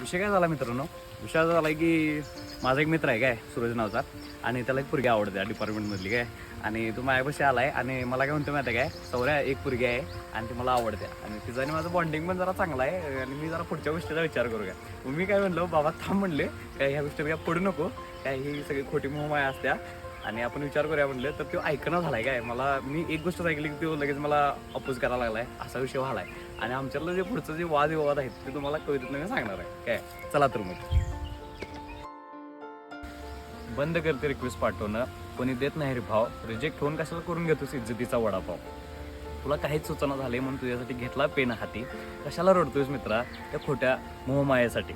विषय काय झाला मित्रांनो? विषय असा झाला की माझा एक मित्र आहे काय सूरज नावचा आणि त्याला एक पुरगी आवडते डिपार्टमेंटमधली काय आणि तो माझ्यापाशी आला आहे आणि मला काय म्हणतो माहिती आहे काय सौऱ्या एक पुरगी आहे आणि ती मला आवडते आणि तिचं आणि माझं बॉन्डिंग पण जरा चांगलं आहे आणि मी जरा पुढच्या गोष्टीचा विचार करू काय. मग मी काय म्हणलो बाबा थांब म्हणले काय ह्या गोष्टीला काय पडू नको काय ही सगळी खोटी मोहमाया असत्या आणि आपण विचार करूया म्हणलं तर तो ऐकणं झालाय काय. मला मी एक गोष्ट ऐकली की तो लगेच मला अपोज करायला लागलाय असा विषय व्हालाय आणि आमच्यातलं जे पुढचं जे वादविवाद आहेत ते तुम्हाला कवितेत मी सांगणार आहे. काय? चला तर मग. बंद करते रिक्वेस्ट पाठवणं. कोणी देत नाही रे भाव. रिजेक्ट होऊन कशाला करून घेतोस इज्जतीचा वडापाव? तुला काहीच सूचना झाली म्हणून तुझ्यासाठी घेतला पेन हाती. कशाला रडतोयस मित्रा? त्या खोट्या मोहमायासाठी.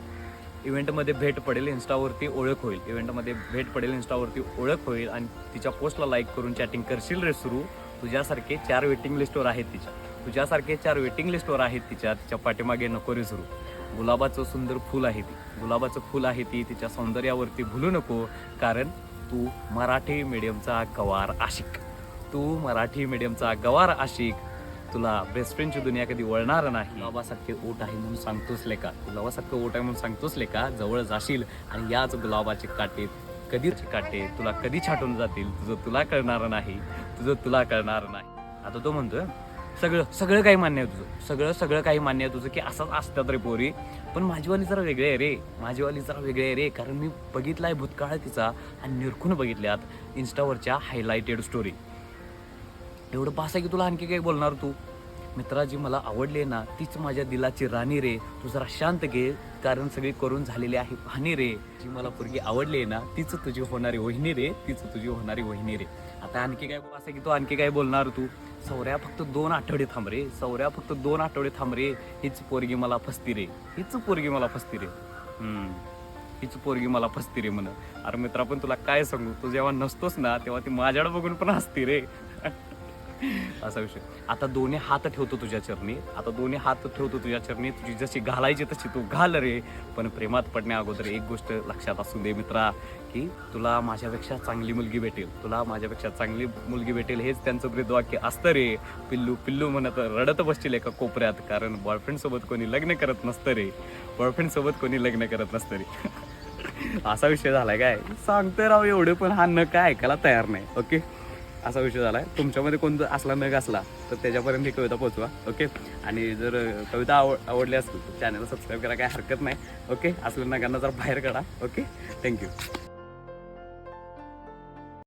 इव्हेंटमध्ये भेट पडेल इन्स्टावरती ओळख होईल. इव्हेंटमध्ये भेट पडेल इन्स्टावरती ओळख होईल. आणि तिच्या पोस्टला लाईक करून चॅटिंग करशील रे सुरू? तुझ्यासारखे चार वेटिंग लिस्टवर आहेत तिच्या. तुझ्यासारखे चार वेटिंग लिस्टवर आहेत तिच्या तिच्या पाठीमागे नको रे गुलाबाचं सुंदर फूल आहे ती. गुलाबाचं फूल आहे ती तिच्या सौंदर्यावरती भुलू नको कारण तू मराठी मीडियमचा गवार आशिक. तू मराठी मीडियमचा गवार आशिक. तुला बेस्ट फ्रेंडची दुनिया कधी वळणार नाही. गुलाबासारखे ओट आहे म्हणून सांगतोच लेका गुलाबासारखं ओट आहे म्हणून सांगतोच लेका जवळ जाशील आणि याच गुलाबाचे काटे कधीच काटे तुला कधी छाटून जातील? तुझं तुला कळणार नाही. तुझं तुला कळणार नाही. आता तो म्हणतोय सगळं सगळं काही मान्य आहे तुझं. सगळं सगळं काही मान्य आहे तुझं की असंच असतात रे पोरी. पण माझीवाली जरा वेगळे आहे रे. माझीवाली जरा वेगळे आहे रे. कारण मी बघितला आहे भूतकाळ तिचा आणि निरखून बघितल्यात इन्स्टावरच्या हायलाइटेड स्टोरी एवढं पास आहे की तुला आणखी काही बोलणार तू? मित्रा जी मला आवडली आहे ना तीच माझ्या दिलाची राणी रे. तू जरा शांत घे कारण सगळी करून झालेली आहे पाहणी रे. जी मला पोरगी आवडली आहे ना तीच तुझी होणारी वहिनी रे तीच तुझी होणारी वहिनी रे. आता आणखी काय असं की तू आणखी काय बोलणार तू? सौऱ्या फक्त दोन आठवडे थांब रे. सौऱ्या फक्त दोन आठवडे थांब रे. हीच पोरगी मला फसती रे. हीच पोरगी मला फसती रे. हम्म. हीच पोरगी मला फसती रे म्हण. अरे मित्रा पण तुला काय सांगू? तू जेव्हा नसतोस ना तेव्हा ती माझ्याकडे बघून पण हसती रे. असा विषय. आता दोन्ही हात ठेवतो तुझ्या चरणी. आता दोन्ही हात ठेवतो तुझ्या चरणी. तुझी जशी घालायची तशी तू घाल रे. पण प्रेमात पडण्या अगोदर एक गोष्ट लक्षात असू दे मित्रा की तुला माझ्यापेक्षा चांगली मुलगी भेटेल. तुला माझ्यापेक्षा चांगली मुलगी भेटेल हेच त्यांचं ब्रीदवाक्य असतं रे. पिल्लू पिल्लू म्हणत रडत बसतील एका कोपऱ्यात कारण बॉयफ्रेंडसोबत कोणी लग्न करत नसतं रे. बॉयफ्रेंडसोबत कोणी लग्न करत नसतं रे. असा विषय झालाय काय? सांगतोय राव एवढे पण हा न काय ऐकायला तयार नाही. ओके असा विषय झाला आहे तुमच्यामध्ये कोणतं असला नग असला तर त्याच्यापर्यंत ही कविता पोचवा ओके? आणि जर कविता आव आवडली असेल तर चॅनलला सबस्क्राईब करा काही हरकत नाही ओके? असल्या नगांना जर बाहेर काढा ओके? थँक्यू